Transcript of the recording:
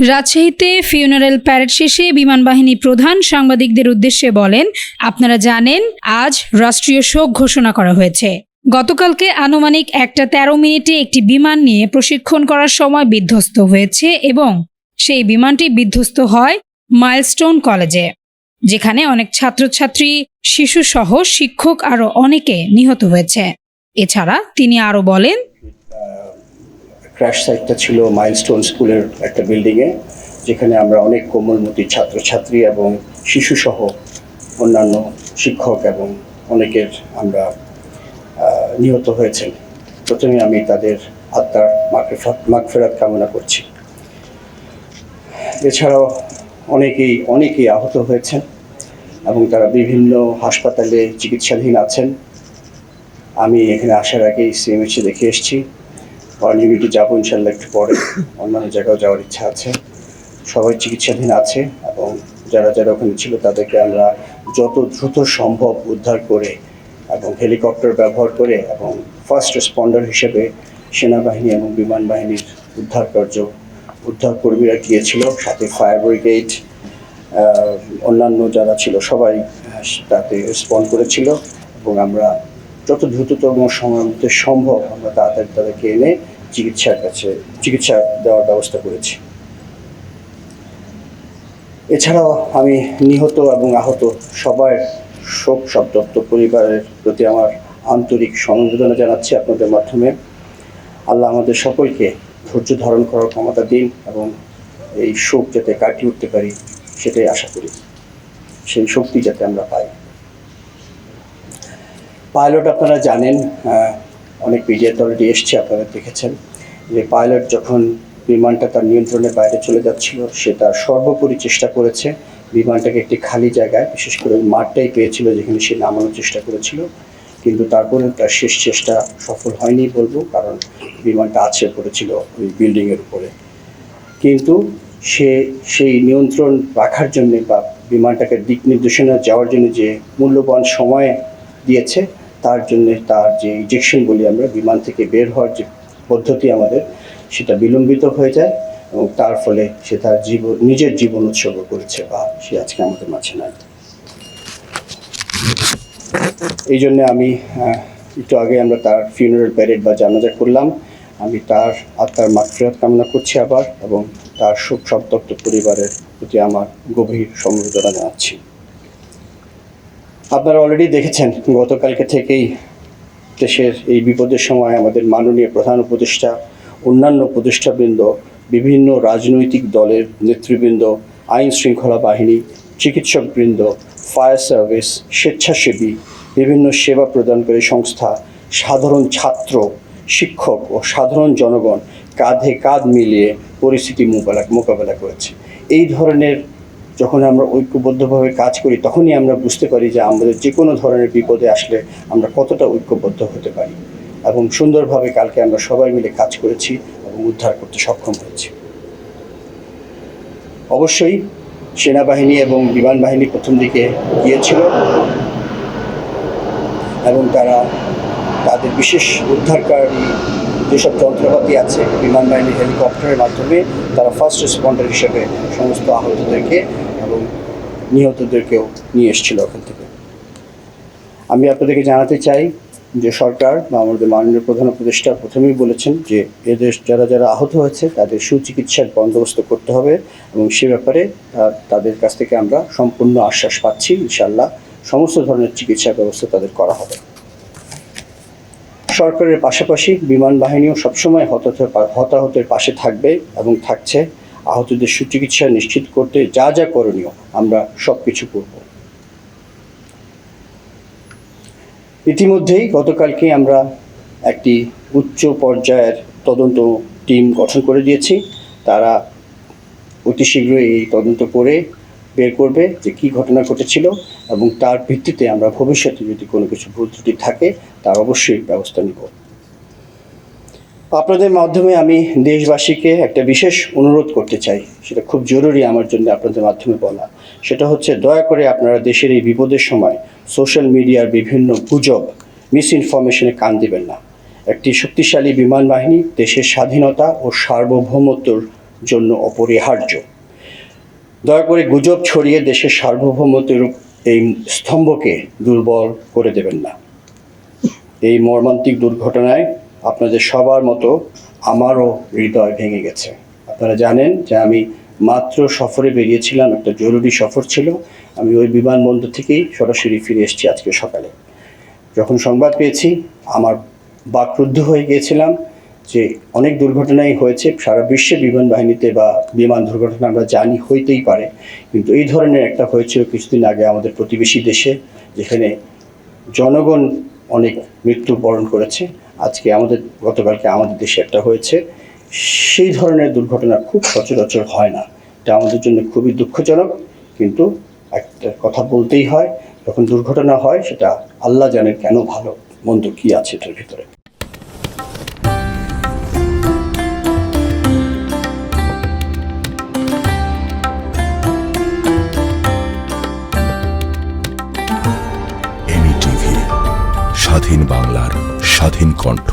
রাজশাহীতে funeral parade শেষে বিমান বাহিনী প্রধান সাংবাদিকদের উদ্দেশ্যে বলেন, আপনারা জানেন, আজ রাষ্ট্রীয় শোক ঘোষণা করা হয়েছে। গতকালকে আনুমানিক একটা তেরো মিনিটে একটি বিমান নিয়ে প্রশিক্ষণ করার সময় বিধ্বস্ত হয়েছে এবং সেই বিমানটি বিধ্বস্ত হয় মাইলস্টোন কলেজে যেখানে অনেক ছাত্রছাত্রী, শিশুসহ শিক্ষক আরও অনেকে নিহত হয়েছে। এছাড়া তিনি আরও বলেন ক্র্যাশ সাইটটা ছিল মাইলস্টোন স্কুলের একটা বিল্ডিংয়ে যেখানে আমরা অনেক কোমলমতি ছাত্রছাত্রী এবং শিশুসহ অন্যান্য শিক্ষক এবং অনেকের আমরা নিহত হয়েছেন। প্রথমে আমি তাদের আত্মার মাগফিরাত, মাগফেরাত কামনা করছি। এছাড়াও অনেকেই অনেকেই আহত হয়েছেন এবং তারা বিভিন্ন হাসপাতালে চিকিৎসাধীন আছেন। আমি এখানে আসার আগেই সিএমএইচে দেখে এসেছি। ইউনিটি যাব ইনশাল্লাহ একটু পরে। অন্যান্য জায়গাও যাওয়ার ইচ্ছা আছে। সবাই চিকিৎসাধীন আছে এবং যারা যারা ওখানে ছিল তাদেরকে আমরা যত দ্রুত সম্ভব উদ্ধার করে এবং হেলিকপ্টার ব্যবহার করে এবং ফার্স্ট রেসপন্ডার হিসেবে সেনাবাহিনী এবং বিমান বাহিনীর উদ্ধার কার্য উদ্ধার কর্মীরা গিয়েছিল, সাথে ফায়ার ব্রিগেড অন্যান্য যারা ছিল সবাই তাতে রেসপন্ড করেছিল এবং আমরা যত দ্রুততম সময়ের সম্ভব আমরা তাড়াতাড়ি তাদেরকে এনে চিকিৎসার কাছে, চিকিৎসা দেওয়ার ব্যবস্থা করেছি। এছাড়াও আমি নিহত এবং আহত সবার শোক সন্তপ্ত পরিবারের প্রতি আমার আন্তরিক সমবেদনা জানাচ্ছি আপনাদের মাধ্যমে। আল্লাহ আমাদের সকলকে ধৈর্য ধারণ করার ক্ষমতা দিন এবং এই শোক যাতে কাটিয়ে উঠতে পারি, সেটাই আশা করি। সেই শক্তি যাতে আমরা পাই। পাইলট আপনারা জানেন অনেক মিডিয়াতে অলরেডি এসছে, আপনারা দেখেছেন, যে পাইলট যখন বিমানটা তার নিয়ন্ত্রণের বাইরে চলে যাচ্ছিল, সে তার সর্বোপরি চেষ্টা করেছে বিমানটাকে একটি খালি জায়গায়, বিশেষ করে মাঠটাই পেয়েছিল যেখানে সে নামানোর চেষ্টা করেছিল। কিন্তু তারপরে তার শেষ চেষ্টা সফল হয়নি বলব, কারণ বিমানটা আছড়ে পড়েছিল ওই বিল্ডিংয়ের উপরে। কিন্তু সে সেই নিয়ন্ত্রণ রাখার জন্যে বা বিমানটাকে দিক নির্দেশনা যাওয়ার জন্য যে মূল্যবান সময় দিয়েছে তার জন্য তার যে ইজেকশন বলি আমরা বিমান থেকে বের হওয়ার যে পদ্ধতি আমাদের, সেটা বিলম্বিত হয়ে যায় এবং তার ফলে সে তার জীবন, নিজের জীবন উৎসর্গ করেছে বা সে আজকে আমাদের মাঝে নাই। এই জন্য আমি একটু আগে আমরা তার ফিউনারাল প্যারেড বা জানাজা করলাম। আমি তার আত্মার মাগফিরাত কামনা করছি আবার এবং তার শোক সন্তপ্ত পরিবারের প্রতি আমার গভীর সমবেদনা জানাচ্ছি। আপনারা অলরেডি দেখেছেন, গতকালকে থেকেই দেশের এই বিপদের সময় আমাদের মাননীয় প্রধান উপদেষ্টা, অন্যান্য উপদেষ্টাবৃন্দ, বিভিন্ন রাজনৈতিক দলের নেতৃবৃন্দ, আইন শৃঙ্খলা বাহিনী, চিকিৎসকবৃন্দ ফায়ার সার্ভিস স্বেচ্ছাসেবী, বিভিন্ন সেবা প্রদানকারী সংস্থা, সাধারণ ছাত্র, শিক্ষক ও সাধারণ জনগণ কাঁধে কাঁধ মিলিয়ে পরিস্থিতি মোকাবেলা মোকাবেলা করেছে। এই ধরনের যখন আমরা ঐক্যবদ্ধভাবে কাজ করি, তখনই আমরা বুঝতে পারি যে আমাদের যে কোনো ধরনের বিপদে আসলে আমরা কতটা ঐক্যবদ্ধ হতে পারি এবং সুন্দরভাবে কালকে আমরা সবাই মিলে কাজ করেছি এবং উদ্ধার করতে সক্ষম হয়েছি। অবশ্যই সেনাবাহিনী এবং বিমান বাহিনী প্রথম দিকে গিয়েছিল এবং তারা তাদের বিশেষ উদ্ধারকারী যেসব যন্ত্রপাতি আছে, বিমান বাহিনীর হেলিকপ্টারের মাধ্যমে তারা ফার্স্ট রেসপন্ডার হিসেবে সমস্ত আহতদেরকে নিহতদেরকেও নিয়ে এসেছিল ওখান থেকে। আমি আপনাদেরকে জানাতে চাই যে সরকার বা আমাদের মাননীয় প্রধান উপদেষ্টা প্রথমেই বলেছেন যে এদের যারা যারা আহত হয়েছে, তাদের সুচিকিৎসার বন্দোবস্ত করতে হবে এবং সে ব্যাপারে তাদের কাছ থেকে আমরা সম্পূর্ণ আশ্বাস পাচ্ছি। ইনশাল্লাহ সমস্ত ধরনের চিকিৎসা ব্যবস্থা তাদের করা হবে। সরকারের পাশাপাশি বিমান বাহিনীও সবসময় হতাহতের পাশে থাকবে এবং থাকছে। আহতদের সুচিকিৎসা নিশ্চিত করতে যা যা করণীয় আমরা সব কিছু করব। ইতিমধ্যেই গতকালকে আমরা একটি উচ্চ পর্যায়ের তদন্ত টিম গঠন করে দিয়েছি। তারা অতি শীঘ্রই এই তদন্ত করে বের করবে যে কী ঘটনা ঘটেছিল এবং তার ভিত্তিতে আমরা ভবিষ্যতে যদি কোনো কিছু ভুল ত্রুটি থাকে তার অবশ্যই ব্যবস্থা নিব। আপনাদের মাধ্যমে আমি দেশবাসীকে একটা বিশেষ অনুরোধ করতে চাই। সেটা খুব জরুরি আমার জন্য আপনাদের মাধ্যমে বলা। সেটা হচ্ছে দয়া করে আপনারা দেশের এই বিপদের সময় সোশ্যাল মিডিয়ার বিভিন্ন গুজব মিস ইনফরমেশনে কান দেবেন না। একটি শক্তিশালী বিমান বাহিনী দেশের স্বাধীনতা ও সার্বভৌমত্বর জন্য অপরিহার্য। দয়া করে গুজব ছড়িয়ে দেশের সার্বভৌমত্বের এই স্তম্ভকে দুর্বল করে দেবেন না। এই মর্মান্তিক দুর্ঘটনায় আপনাদের সবার মতো আমারও হৃদয় ভেঙে গেছে। আপনারা জানেন যে আমি মাত্র সফরে বেরিয়েছিলাম, একটা জরুরি সফর ছিল। আমি ওই বিমানবন্দর থেকেই সরাসরি ফিরে এসেছি আজকে সকালে। যখন সংবাদ পেয়েছি, আমার বাকরুদ্ধ হয়ে গিয়েছিলাম যে অনেক দুর্ঘটনাই হয়েছে। সারা বিশ্বে বিমান বাহিনীতে বা বিমান দুর্ঘটনা আমরা জানি হইতেই পারে। কিন্তু এই ধরনের একটা হয়েছিল কিছুদিন আগে আমাদের প্রতিবেশী দেশে, যেখানে জনগণ অনেক মৃত্যুবরণ করেছে। আজকে আমাদের, গতকালকে আমাদের দেশে একটা হয়েছে। সেই ধরনের দুর্ঘটনা খুব সচরাচর হয় না। এটা আমাদের জন্য খুবই দুঃখজনক, কিন্তু একটা কথা বলতেই হয়, যখন দুর্ঘটনা হয়, সেটা আল্লাহ জানেন কেন ভালো, মন্দ কী আছে এটার ভিতরে। স্বাধীন কণ্ঠ।